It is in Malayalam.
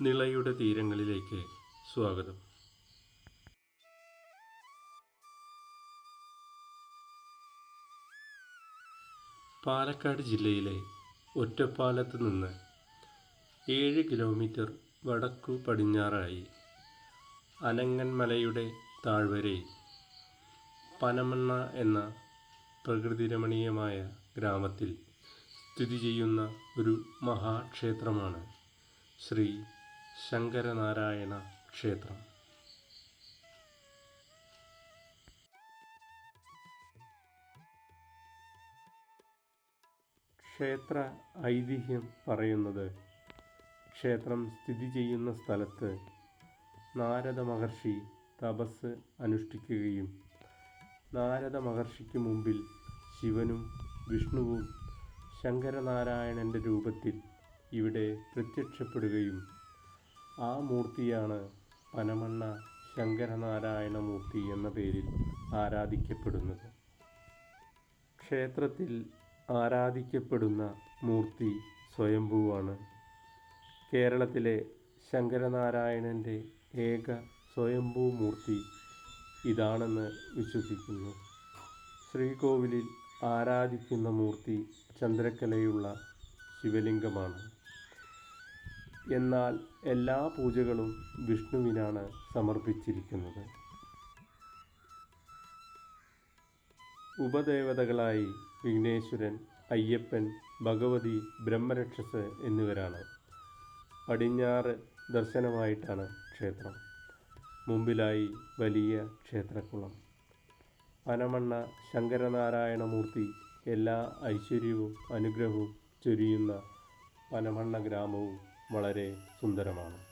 നിളയുടെ തീരങ്ങളിലേക്ക് സ്വാഗതം. പാലക്കാട് ജില്ലയിലെ ഒറ്റപ്പാലത്ത് നിന്ന് ഏഴ് കിലോമീറ്റർ വടക്കു പടിഞ്ഞാറായി അനങ്ങന്മലയുടെ താഴ്വരയിൽ പനമണ്ണ എന്ന പ്രകൃതിരമണീയമായ ഗ്രാമത്തിൽ സ്ഥിതി ചെയ്യുന്ന ഒരു മഹാക്ഷേത്രമാണ് ശ്രീ ശങ്കരനാരായണ ക്ഷേത്രം. ക്ഷേത്ര ഐതിഹ്യം പറയുന്നത് ക്ഷേത്രം സ്ഥിതി ചെയ്യുന്ന സ്ഥലത്ത് നാരദ മഹർഷി തപസ് അനുഷ്ഠിക്കുകയും നാരദ മഹർഷിക്ക് മുമ്പിൽ ശിവനും വിഷ്ണുവും ശങ്കരനാരായണന്റെ രൂപത്തിൽ ഇവിടെ പ്രത്യക്ഷപ്പെടുകയും ആ മൂർത്തിയാണ് പനമണ്ണ ശങ്കരനാരായണ മൂർത്തി എന്ന പേരിൽ ആരാധിക്കപ്പെടുന്നത്. ക്ഷേത്രത്തിൽ ആരാധിക്കപ്പെടുന്ന മൂർത്തി സ്വയംഭൂവാണ്. കേരളത്തിലെ ശങ്കരനാരായണന്റെ ഏക സ്വയംഭൂ മൂർത്തി ഇതാണെന്ന് വിശ്വസിക്കുന്നു. ശ്രീകോവിലിൽ ആരാധിക്കുന്ന മൂർത്തി ചന്ദ്രക്കലയുള്ള ശിവലിംഗമാണ്. എന്നാൽ എല്ലാ പൂജകളും വിഷ്ണുവിനാണ് സമർപ്പിച്ചിരിക്കുന്നത്. ഉപദേവതകളായി വിഘ്നേശ്വരൻ അയ്യപ്പൻ ഭഗവതി ബ്രഹ്മരക്ഷസ് എന്നിവരാണ്. പടിഞ്ഞാറ് ദർശനമായിട്ടാണ് ക്ഷേത്രം. മുമ്പിലായി വലിയ ക്ഷേത്രക്കുളം. പനമണ്ണ ശങ്കരനാരായണമൂർത്തി എല്ലാ ഐശ്വര്യവും അനുഗ്രഹവും ചൊരിയുന്ന പനമണ്ണ ഗ്രാമവും വളരെ സുന്ദരമാണ്.